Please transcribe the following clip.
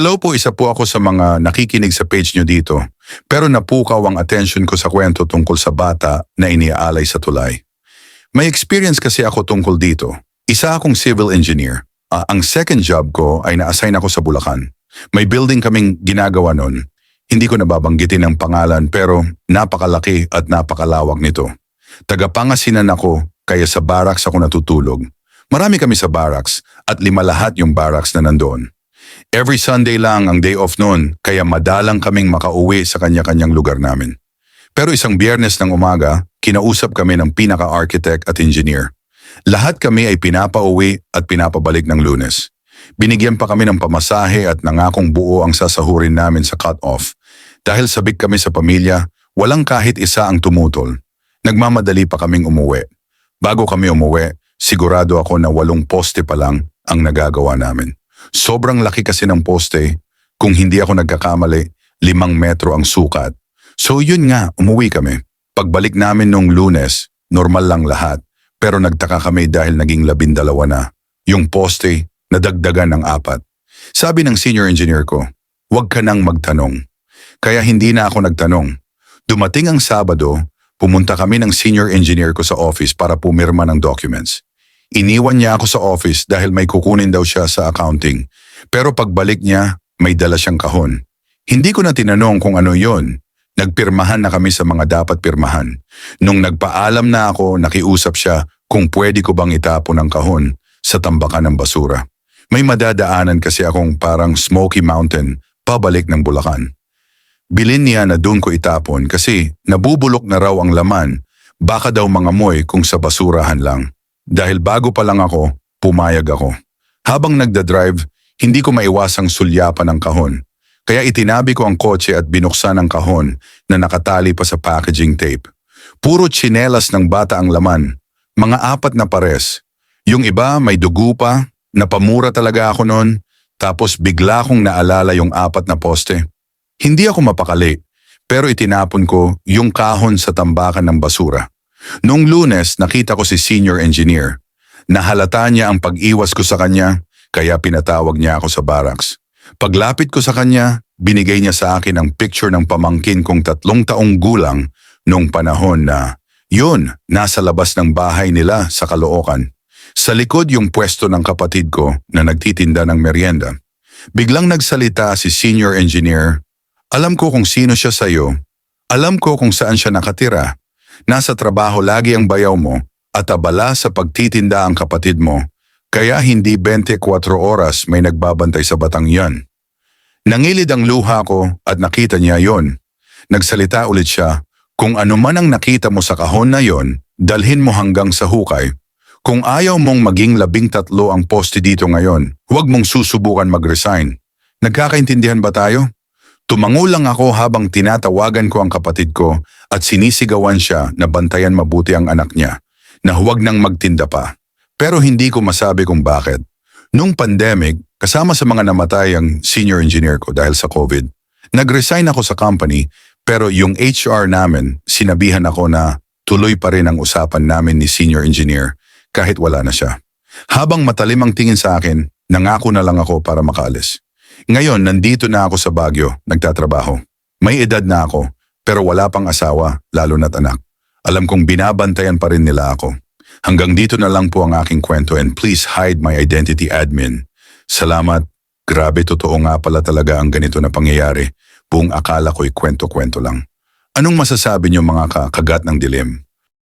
Hello po, isa po ako sa mga nakikinig sa page nyo dito. Pero napukaw ang attention ko sa kwento tungkol sa bata na iniaalay sa tulay. May experience kasi ako tungkol dito. Isa akong civil engineer. Ah, ang second job ko ay na-assign ako sa Bulacan. May building kaming ginagawa nun. Hindi ko nababanggitin ang pangalan pero napakalaki at napakalawak nito. Tagapangasinan ako kaya sa barracks ako natutulog. Marami kami sa barracks at lima lahat yung barracks na nandoon. Every Sunday lang ang day off noon kaya madalang kaming makauwi sa kanya-kanyang lugar namin. Pero isang biyernes ng umaga, kinausap kami ng pinaka-architect at engineer. Lahat kami ay pinapauwi at pinapabalik ng lunes. Binigyan pa kami ng pamasahe at nangakong buo ang sasahurin namin sa cut-off. Dahil sabik kami sa pamilya, walang kahit isa ang tumutol. Nagmamadali pa kaming umuwi. Bago kami umuwi, sigurado ako na walong poste pa lang ang nagagawa namin. Sobrang laki kasi ng poste, kung hindi ako nagkakamali, limang metro ang sukat. So yun nga, umuwi kami. Pagbalik namin nung lunes, normal lang lahat. Pero nagtaka kami dahil naging labindalawa na. Yung poste, nadagdagan ng apat. Sabi ng senior engineer ko, huwag ka nang magtanong. Kaya hindi na ako nagtanong. Dumating ang Sabado, pumunta kami ng senior engineer ko sa office para pumirma ng documents. Iniwan niya ako sa office dahil may kukunin daw siya sa accounting. Pero pagbalik niya, may dala siyang kahon. Hindi ko na tinanong kung ano yon. Nagpirmahan na kami sa mga dapat pirmahan. Nung nagpaalam na ako, nakiusap siya kung pwede ko bang itapon ang kahon sa tambakan ng basura. May madadaanan kasi akong parang Smoky Mountain pabalik ng Bulacan. Bilin niya na doon ko itapon kasi nabubulok na raw ang laman, baka daw mangamoy kung sa basurahan lang. Dahil bago pa lang ako, pumayag ako. Habang nagdadrive, hindi ko maiwasang sulyapan ang kahon. Kaya itinabi ko ang kotse at binuksan ang kahon na nakatali pa sa packaging tape. Puro tsinelas ng bata ang laman. Mga apat na pares. Yung iba may dugo pa, napamura talaga ako noon, tapos bigla kong naalala yung apat na poste. Hindi ako mapakali, pero itinapon ko yung kahon sa tambakan ng basura. Noong lunes, nakita ko si senior engineer. Nahalata niya ang pag-iwas ko sa kanya, kaya pinatawag niya ako sa barracks. Paglapit ko sa kanya, binigay niya sa akin ang picture ng pamangkin kong tatlong taong gulang noong panahon na, yun, nasa labas ng bahay nila sa Caloocan. Sa likod yung pwesto ng kapatid ko na nagtitinda ng merienda. Biglang nagsalita si senior engineer, Alam ko kung sino siya sa'yo. Alam ko kung saan siya nakatira. Nasa trabaho lagi ang bayaw mo at abala sa pagtitinda ang kapatid mo. Kaya hindi 24 oras may nagbabantay sa batang yan. Nangilid ang luha ko at nakita niya yon. Nagsalita ulit siya, kung ano man ang nakita mo sa kahon na yon, dalhin mo hanggang sa hukay. Kung ayaw mong maging labing tatlo ang poste dito ngayon, huwag mong susubukan mag-resign. Nagkakaintindihan ba tayo? Tumango lang ako habang tinatawagan ko ang kapatid ko at sinisigawan siya na bantayan mabuti ang anak niya, na huwag nang magtinda pa. Pero hindi ko masabi kung bakit. Nung pandemic, kasama sa mga namatay ang senior engineer ko dahil sa COVID, nag-resign ako sa company pero yung HR namin, sinabihan ako na tuloy pa rin ang usapan namin ni senior engineer kahit wala na siya. Habang matalim ang tingin sa akin, nangako na lang ako para makaalis. Ngayon, nandito na ako sa Baguio, nagtatrabaho. May edad na ako, pero wala pang asawa, lalo na't anak. Alam kong binabantayan pa rin nila ako. Hanggang dito na lang po ang aking kwento and please hide my identity admin. Salamat. Grabe totoo nga pala talaga ang ganito na pangyayari. Buong akala ko'y kwento-kwento lang. Anong masasabi niyo mga kakagat ng dilim?